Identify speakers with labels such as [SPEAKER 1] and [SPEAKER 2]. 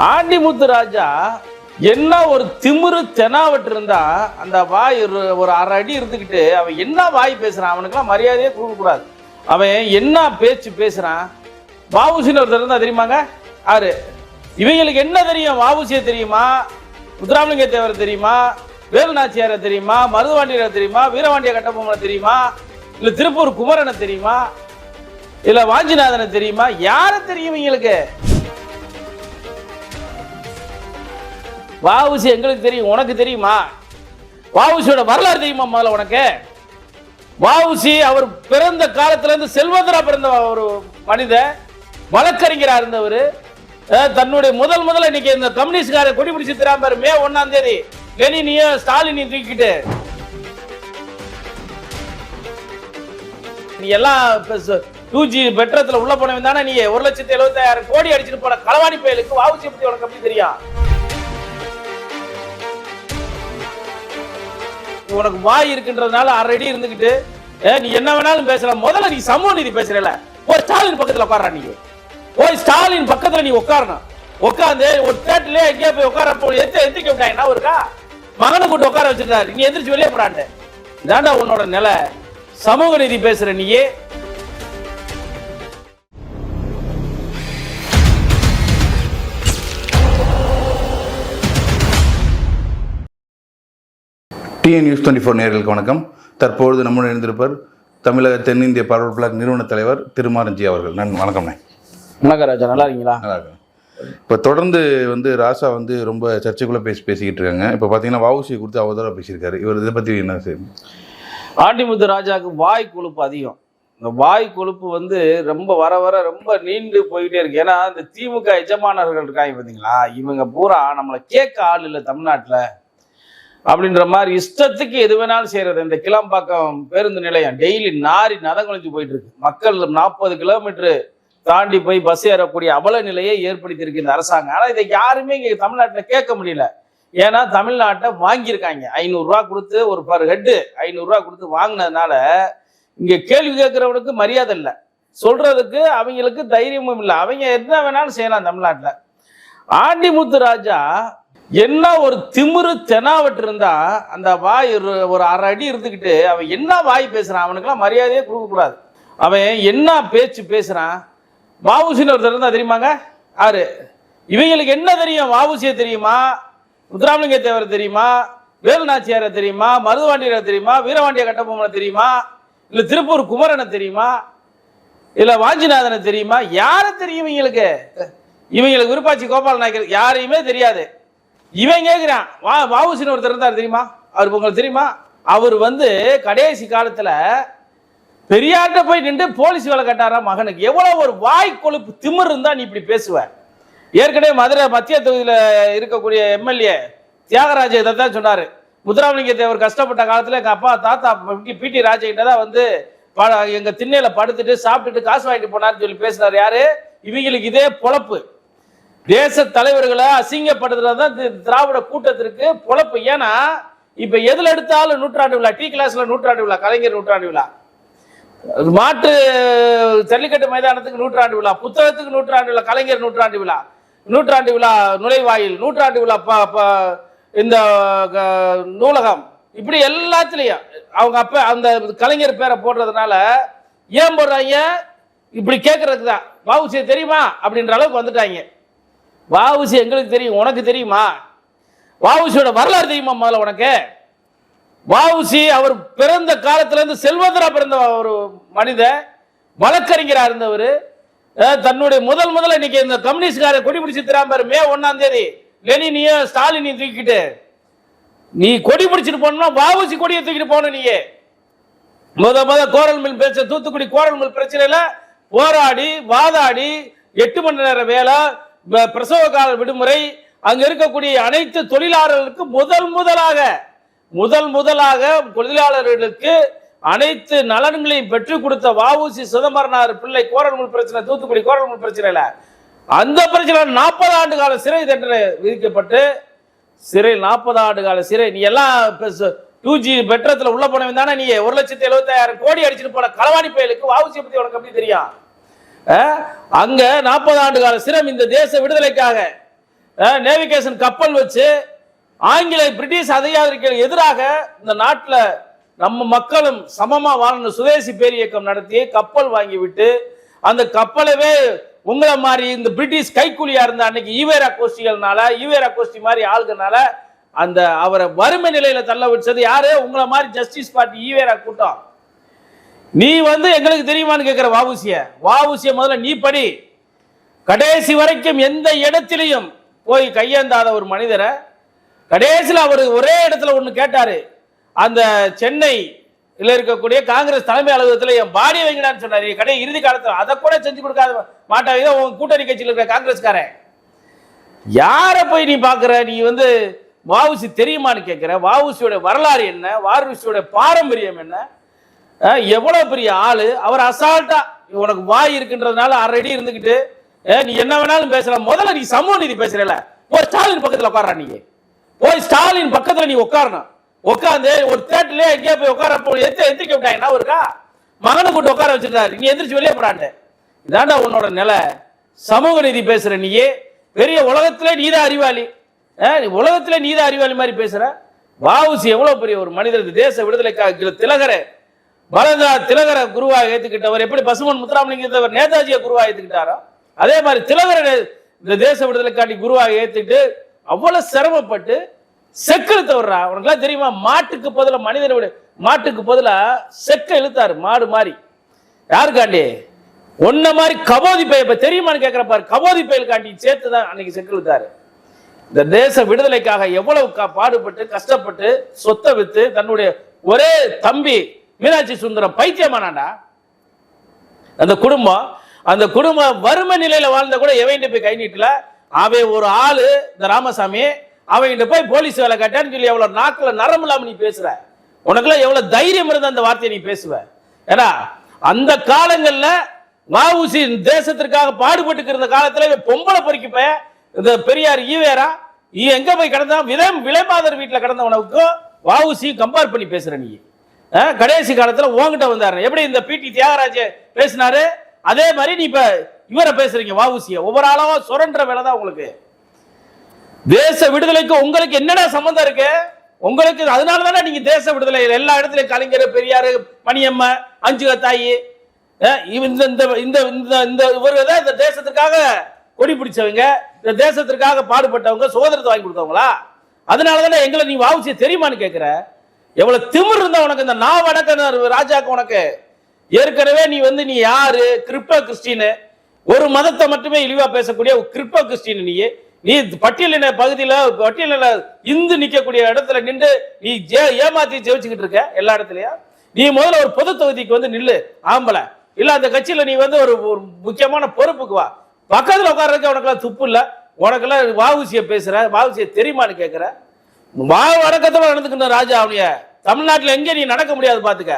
[SPEAKER 1] ஆண்டிமுத்து ராஜா என்ன ஒரு திமிரு தெனாவட்டு இருந்தா அந்த வாய் ஒரு அரை அடி இருந்துக்கிட்டு அவன் என்ன வாய் பேசுறான்? அவனுக்கெல்லாம் மரியாதையே கொடுக்கக்கூடாது. அவன் என்ன பேச்சு பேசுறான்? வாவுசின்னு ஒருத்தர் இருந்தா தெரியுமாங்க? ஆறு இவங்களுக்கு என்ன தெரியும்? வாவுசிய தெரியுமா? முத்துராமலிங்க தேவர் தெரியுமா? வேலுநாச்சியாரை தெரியுமா? மருதுவாண்டியரை தெரியுமா? வீரவாண்டிய கட்டபொம்மனை தெரியுமா? இல்ல திருப்பூர் குமரனை தெரியுமா? இல்ல வாஞ்சிநாதனை தெரியுமா? யாரை தெரியும் இவங்களுக்கு? வாவுசி எங்களுக்கு தெரியும் உனக்கு தெரியுமா? வாவுசியோட வரலாறு தெரியுமா முதல்ல உனக்கு? வாவுசி அவர் பிறந்த காலத்துல இருந்து செல்வந்தரா பிறந்த ஒரு மனிதன் வழக்கறிஞராக இருந்தவர். தன்னுடைய முதல் முதல்ல இன்னைக்கு இந்த கம்யூனிஸ்ட்கார கொடி பிடிச்சி திராம்பாரு மே ஒன்னாம் தேதி. லெனினையும் ஸ்டாலினையும் தூக்கிட்டு நீ எல்லாம் டூஜி பெட்ரத்தில் உள்ள போனவன் தானே நீ ஒரு லட்சத்தி எழுபத்தாயிரம் கோடி அடிச்சுட்டு போன களவாணி பயலுக்கு வாவுசி பற்றி உனக்கு எப்படி தெரியும்? உனக்கு வாய் இருக்கின்றதுனால ஆல்ரெடி இருந்துகிட்டு ஏ, நீ என்ன வேணாலும் பேசலாம். முதல்ல நீ சமூக நீதி பேசுறல ஓ ஸ்டாலின் பக்கத்துல உட்கார நீ. ஓ ஸ்டாலின் பக்கத்துல நீ உட்காரணும். உட்காந்து ஒரு தேட்டர்ல எங்கேயா போய் உட்கார போய் எந்த எந்திரிக்க விட்டாங்க என்ன இருக்கா மகனை கூட்டு உட்கார வச்சிருந்தாரு நீ எந்திரிச்சு வெளியே போறான்ட்டு இதாண்டா உன்னோட நிலை. சமூக நீதி பேசுற நீயே
[SPEAKER 2] டிஎன் நியூஸ் டுவெண்ட்டி ஃபோர் நேர்களுக்கு வணக்கம். தற்பொழுது நம்முடன் இருந்திருப்பர் தமிழக தென்னிந்திய பார்வர்ட் பிளாக் நிறுவன தலைவர் திருமாரஞ்சி அவர்கள். நான் வணக்கம்ண்ணே.
[SPEAKER 1] வணக்கம் ராஜா நல்லா இருக்கீங்களா?
[SPEAKER 2] நல்லா இருக்கேன். இப்போ தொடர்ந்து வந்து ராசா வந்து ரொம்ப சர்ச்சைக்குள்ளே பேசி பேசிக்கிட்டு இருக்காங்க. இப்போ பார்த்தீங்கன்னா வவுசி கொடுத்து அவதூறாக பேசியிருக்காரு. இவர் இதை பற்றி என்ன சார்
[SPEAKER 1] ஆண்டிமுத்து ராஜாவுக்கு வாய் கொழுப்பு அதிகம். இந்த வாய் கொழுப்பு வந்து ரொம்ப வர வர ரொம்ப நீண்டு போயிட்டே இருக்கு. ஏன்னா இந்த திமுக எஜமானர்கள் இருக்காங்க பார்த்தீங்களா இவங்க பூரா நம்மளை கேட்க ஆள் இல்லை தமிழ்நாட்டில். அப்படின்ற மாதிரி இஷ்டத்துக்கு எது வேணாலும் செய்யறது. இந்த கிளம்பாக்கம் பேருந்து நிலையம் டெய்லி நாரி நதங்குழிஞ்சு போயிட்டு இருக்கு மக்கள் நாற்பது கிலோமீட்டரு தாண்டி போய் பஸ் ஏறக்கூடிய அவல நிலையை ஏற்படுத்தியிருக்கு இந்த அரசாங்கம். ஆனால் இதை யாருமே இங்கே தமிழ்நாட்டில் கேட்க முடியல. ஏன்னா தமிழ்நாட்டை வாங்கியிருக்காங்க. ஐநூறுரூவா கொடுத்து ஒரு பர் ஹெட்டு ஐநூறுரூவா கொடுத்து வாங்கினதுனால இங்கே கேள்வி கேட்குறவனுக்கு மரியாதை இல்லை. சொல்றதுக்கு அவங்களுக்கு தைரியமும் இல்லை. அவங்க என்ன வேணாலும் செய்யலாம் தமிழ்நாட்டில். ஆண்டிமுத்து ராஜா என்ன ஒரு திமிரு தெனாவட்டு இருந்தா அந்த வாய் ஒரு ஒரு அரை அடி இருந்துக்கிட்டு அவன் என்ன வாய் பேசுறான்? அவனுக்கெல்லாம் மரியாதையே கொடுக்க கூடாது அவன் என்ன பேச்சு பேசுறான்? வாவுசின்னு ஒருத்தர் இருந்தா தெரியுமாங்க? ஆறு இவங்களுக்கு என்ன தெரியும்? வாவுசிய தெரியுமா? முத்துராமலிங்க தேவர் தெரியுமா? வேலுநாச்சியாரை தெரியுமா? மருதுவாண்டியரை தெரியுமா? வீரவாண்டிய கட்டபொம்மனை தெரியுமா? இல்ல திருப்பூர் குமரனை தெரியுமா? இல்ல வாஞ்சிநாதனை தெரியுமா? யாரை தெரியும் இவங்களுக்கு? இவங்களுக்கு விருப்பாச்சி கோபால் நாயக்கர் யாரையுமே தெரியாது. இவன் கேட்கிறான் வா வாவுசின்னு ஒருத்தர் இருந்தார் தெரியுமா? அவர் உங்களுக்கு தெரியுமா? அவர் வந்து கடைசி காலத்தில் பெரியார்கிட்ட போய் நின்று போலீஸ் வேலை கட்டாரா மகனுக்கு? எவ்வளோ ஒரு வாய் கொழுப்பு திமிர் இருந்தால் நீ இப்படி பேசுவ. ஏற்கனவே மதுரை மத்திய தொகுதியில் இருக்கக்கூடிய எம்எல்ஏ தியாகராஜ இதை தான் சொன்னார். முத்துராமலிங்க தேவர் கஷ்டப்பட்ட காலத்தில் எங்கள் அப்பா தாத்தா பிடி ராஜகிட்ட தான் வந்து ப- எங்கள் திண்ணையில் படுத்துட்டு சாப்பிட்டுட்டு காசு வாங்கிட்டு போனாருன்னு சொல்லி பேசினார் யாரு? இவங்களுக்கு இதே பொழப்பு. தேச தலைவர்களை அசிங்கப்படுத்துறது தான் திராவிட கூட்டத்திற்கு பொழப்பு. ஏன்னா இப்ப எதுல எடுத்தாலும் நூற்றாண்டு விழா டி கிளாஸ்ல நூற்றாண்டு விழா கலைஞர் நூற்றாண்டு விழா. மாட்டு ஜல்லிக்கட்டு மைதானத்துக்கு நூற்றாண்டு விழா புத்தகத்துக்கு நூற்றாண்டு விழா கலைஞர் நூற்றாண்டு விழா நூற்றாண்டு விழா நுழைவாயில் நூற்றாண்டு விழா ப- இந்த க- நூலகம். இப்படி எல்லாத்துலயும் அவங்க அப்ப அந்த கலைஞர் பேரை போடுறதுனால ஏன் போடுறாங்க? இப்படி கேட்கறதுக்கு தான். வாவுசி தெரியுமா? அப்படின்ற அளவுக்கு வந்துட்டாங்க. வாவுசி எங்களுக்கு தெரியும் உனக்கு தெரியுமா? வாவுசியோட வரலாறு தெரியுமா முதல்ல உனக்கு? வாவுசி அவர் பிறந்த காலத்திலேருந்து செல்வந்தரா பிறந்த ஒரு மனிதன் வழக்கறிஞராக இருந்தவர். தன்னுடைய முதல் முதல்ல இன்னைக்கு இந்த கம்யூனிஸ்ட்கார கொடி பிடிச்சி திராம்பார் மே ஒன்னாம் தேதி. லெனினையும் ஸ்டாலினையும் தூக்கிட்டு. நீ கொடி பிடிச்சிட்டு போனோம்னா வாவுசி கொடியை தூக்கிட்டு போன நீயே. முத முத கோரல் மில் பிரச்சனை தூத்துக்குடி கோரல் மில் பிரச்சனையில போராடி வாதாடி எட்டு மணி நேரம் வேலை பிரசவ கால விடுமுறை அங்க இருக்கக்கூடிய அனைத்து தொழிலாளர்களுக்கு முதல் முதலாக முதல் முதலாக தொழிலாளர்களுக்கு அனைத்து நலன்களையும் பெற்றுக் கொடுத்த வாவுசி சிதம்பரனார் பிள்ளை கோரல்முள் பிரச்சனை தூத்துக்குடி கோரல்முள் பிரச்சனையில. அந்த பிரச்சனை நாற்பது ஆண்டு கால சிறை தண்டனை விதிக்கப்பட்டு சிறை நாற்பது ஆண்டு கால சிறை. நீ எல்லாம் டூ ஜி பெட்ரத்தில் உள்ள போனவன் தானே நீ ஒரு லட்சத்தி எழுபத்தாயிரம் கோடி அடிச்சுட்டு போன களவாணி பயலுக்கு வாவுசியை பற்றி உனக்கு எப்படி தெரியும்? அங்க நாற்பது ஆண்டு கால சிரம் இந்த தேச விடுதலைக்காக நேவிகேஷன் கப்பல் வச்சு ஆங்கில பிரிட்டிஷ் அதிகாரிகள் எதிராக இந்த நாட்டில் நம்ம மக்களும் சமமாக வாழணும் சுதேசி பேரியக்கம் நடத்தி கப்பல் வாங்கி விட்டு அந்த கப்பலவே உங்களை மாதிரி இந்த பிரிட்டிஷ் கைக்கூலியா இருந்த அன்னைக்கு ஈவேரா கோஷ்டிகள்னால ஈவேரா கோஷ்டி மாதிரி ஆளுகனால அந்த அவரை வறுமை நிலையில தள்ள வச்சது யாரு? உங்களை மாதிரி ஜஸ்டிஸ் பார்ட்டி ஈவேரா கூட்டம். நீ வந்து எங்களுக்கு தெரியுமான்னு கேட்கிற வாவுசிய? வாவுசிய முதல்ல நீ படி. கடைசி வரைக்கும் எந்த இடத்திலையும் போய் கையேந்தாத ஒரு மனிதரை. கடைசியில் அவர் ஒரே இடத்துல ஒன்று கேட்டார். அந்த சென்னை இருக்கக்கூடிய காங்கிரஸ் தலைமை அலுவலகத்தில் என் பாடி வைங்கடான்னு சொன்னார். கடை இறுதி காலத்தில் அதை கூட செஞ்சு கொடுக்காத மாட்டாங்க. உங்க கூட்டணி கட்சியில் இருக்கிற காங்கிரஸ்காரன். யாரை போய் நீ பார்க்குற? நீ வந்து வாவுசி தெரியுமான்னு கேட்குற வாவுசியோட வரலாறு என்ன? வாவுசியோட பாரம்பரியம் என்ன? அஹ் எவ்வளவு பெரிய ஆளு? அவர் அசால்ட்டா உனக்கு வாய் இருக்குன்றதுனால ஆல்ரெடி இருந்துக்கிட்டு இருந்துகிட்டு நீ என்ன வேணாலும் பேசலாம். முதல்ல நீ சமூக நீதி பேசுறல. போய் ஸ்டாலின் பக்கத்துல உட்காரா நீ. போய் ஸ்டாலின் பக்கத்துல நீ உட்காரணும். உட்காந்து ஒரு தேட்டர்ல எங்கேயா போய் உட்கார போய் எத்த எந்திரிக்க விட்டாங்க என்ன இருக்கா மகனை கூட்டு உட்கார வச்சுட்டாரு நீ எந்திரிச்சு வெளியே போறான்ட்டு இதாண்டா உன்னோட நிலை. சமூக நீதி பேசுற நீயே. பெரிய உலகத்திலே நீதான் அறிவாளி. அஹ் நீ உலகத்திலே நீதான் அறிவாளி மாதிரி பேசுற. வாவுசி எவ்வளவு பெரிய ஒரு மனிதர் தேச விடுதலைக்காக திலகரை. பரதா திலகரை குருவாக ஏத்துக்கிட்டவர் எப்படி பசுமன் முத்துராமலிங்கத்தவர் நேதாஜியை குருவாக ஏத்துக்கிட்டாரோ அதே மாதிரி திலகரை இந்த தேச விடுதலைக்காண்டி குருவாக ஏத்துட்டு அவ்வளவு சிரமப்பட்டு செக்கெழுத்த வர்றா உனக்குலாம் தெரியுமா? மாட்டுக்கு பதில மனிதனை விட. மாட்டுக்கு பதில செக்க இழுத்தாரு மாடு மாதிரி யாருக்காண்டி? ஒன்ன மாதிரி கபோதி பைய இப்ப தெரியுமான்னு கேட்கிற பாரு. கபோதி பயலுக்காண்டி சேர்த்து தான் அன்னைக்கு செக்கு இழுத்தாரு. இந்த தேச விடுதலைக்காக எவ்வளவு பாடுபட்டு கஷ்டப்பட்டு சொத்தை வித்து தன்னுடைய ஒரே தம்பி மீனாட்சி சுந்தரம் பைத்தியமானாண்டா அந்த குடும்பம் அந்த குடும்பம் வறுமை நிலையில வாழ்ந்த கூட எவன்கிட்ட போய் கை நீட்டல? அவன் ஒரு ஆளு இந்த ராமசாமி அவன்கிட்ட போய் போலீஸ் வேலை கட்டான்னு சொல்லி எவ்வளவு நாக்குல நரம்பு இல்லாம நீ பேசுற? உனக்குலாம் எவ்வளவு தைரியம் இருந்த அந்த வார்த்தையை நீ பேசுவ? ஏன்னா அந்த காலங்கள்ல வஉசி தேசத்திற்காக பாடுபட்டு இருந்த காலத்துல பொம்பளை பொறிக்கப்ப இந்த பெரியார் ஈவேரா நீ எங்க போய் கிடந்தா விலை விலைமாதர் வீட்டுல கிடந்தவனுக்கும் வஉசி கம்பேர் பண்ணி பேசுற நீ. கடைசி காலத்தில் உங்ககிட்ட வந்தாரு எப்படி இந்த பிடி தியாகராஜ பேசினாரு? அதே மாதிரி நீ இப்போ இவரை பேசுறீங்க வாவுசிய ஒவ்வொரு ஆளாவா சுரண்ட வேலை தான் உங்களுக்கு. தேச விடுதலைக்கு உங்களுக்கு என்னடா சம்பந்தம் இருக்கு? உங்களுக்கு அதனால தானே நீங்க தேச விடுதலை எல்லா இடத்துலையும் கலைஞர் பெரியாரு மணியம்மா அஞ்சு தாயி இவ- இந்த இந்த இந்த இந்த இந்த இவர் தான் இந்த தேசத்துக்காக கொடி பிடிச்சவங்க இந்த தேசத்திற்காக பாடுபட்டவங்க சுதந்திரத்தை வாங்கி கொடுத்தவங்களா? அதனால தானே எங்களை நீ வாவுசிய தெரியுமான்னு கேட்குற எவ்வளவு திமிர் இருந்தா உனக்கு இந்த நான் வடக்க ராஜாக்கு உனக்கு? ஏற்கனவே நீ வந்து நீ யாரு? கிறிப்ப கிறிஸ்டின் ஒரு மதத்தை மட்டுமே இழிவா பேசக்கூடிய ஒரு கிறிப்ப கிறிஸ்டின் நீ. நீ பட்டியலின பகுதியில பட்டியலின இந்து நிக்கக்கூடிய இடத்துல நின்று நீ ஜே ஏமாத்தி ஜெயிச்சுக்கிட்டு இருக்க எல்லா இடத்துலயும். நீ முதல்ல ஒரு பொது தொகுதிக்கு வந்து நில்லு ஆம்பளை. இல்ல அந்த கட்சியில நீ வந்து ஒரு முக்கியமான பொறுப்புக்கு வா. பக்கத்துல உட்கார்றதுக்கு உனக்குலாம் துப்பு இல்லை. உனக்கெல்லாம் வாவுசிய பேசுற வாவுசிய தெரியுமான்னு கேட்கிற வா வடக்கத்துல நடந்துக்கிட்ட ராஜா அவனிய தமிழ்நாட்டில் எங்கே நீ நடக்க முடியாது பார்த்துக்க